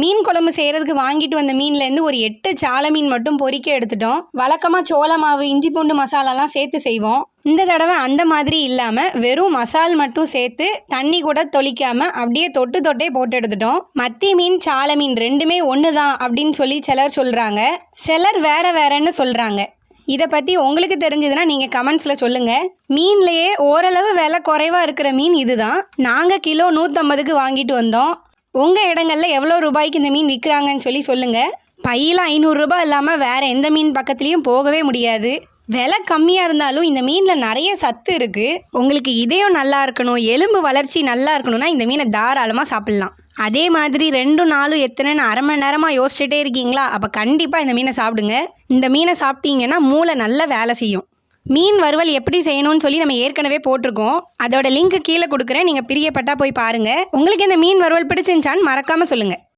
மீன் குழம்பு செய்கிறதுக்கு வாங்கிட்டு வந்த மீன்லேருந்து ஒரு எட்டு சால மீன் மட்டும் பொறிக்க எடுத்துட்டோம். வழக்கமாக சோள மாவு இஞ்சி பூண்டு மசாலாலாம் சேர்த்து செய்வோம். இந்த தடவை அந்த மாதிரி இல்லாமல் வெறும் மசால் மட்டும் சேர்த்து தண்ணி கூட தொளிக்காமல் அப்படியே தொட்டு தொட்டே போட்டு எடுத்துட்டோம். மத்தி மீன் சால மீன் ரெண்டுமே ஒன்று தான் அப்படின்னு சொல்லி சிலர் சொல்கிறாங்க சிலர் வேற வேறன்னு சொல்கிறாங்க இதை பற்றி உங்களுக்கு தெரிஞ்சதுன்னா நீங்கள் கமெண்ட்ஸில் சொல்லுங்கள் மீன்லேயே ஓரளவு விலை குறைவாக இருக்கிற மீன் இதுதான். நாங்கள் கிலோ நூற்றம்பதுக்கு வாங்கிட்டு வந்தோம். உங்கள் இடங்களில் எவ்வளோ ரூபாய்க்கு இந்த மீன் விற்கிறாங்கன்னு சொல்லி சொல்லுங்கள் பையில் ஐநூறுரூபா இல்லாமல் வேறு எந்த மீன் பக்கத்துலேயும் போகவே முடியாது. விலை கம்மியாக இருந்தாலும் இந்த மீனில் நிறைய சத்து இருக்குது உங்களுக்கு இதயம் நல்லா இருக்கணும் எலும்பு வளர்ச்சி நல்லா இருக்கணும்னா இந்த மீனை தாராளமாக சாப்பிட்லாம். அதே மாதிரி ரெண்டு நாளும் எத்தனைன்னு அரை மணி நேரமாக யோசிச்சுட்டே இருக்கீங்களா? அப்போ கண்டிப்பாக இந்த மீனை சாப்பிடுங்க. இந்த மீனை சாப்பிட்டீங்கன்னா மூளை நல்லா வேலை செய்யும். மீன் வறுவல் எப்படி செய்யணும்னு சொல்லி நம்ம ஏற்கனவே போட்டிருக்கோம். அதோட லிங்க் கீழே கொடுக்குறேன். நீங்கள் பிரியப்பட்டா போய் பாருங்கள் உங்களுக்கு இந்த மீன் வறுவல் பிடிச்சிருந்துச்சான்னு மறக்காமல் சொல்லுங்கள்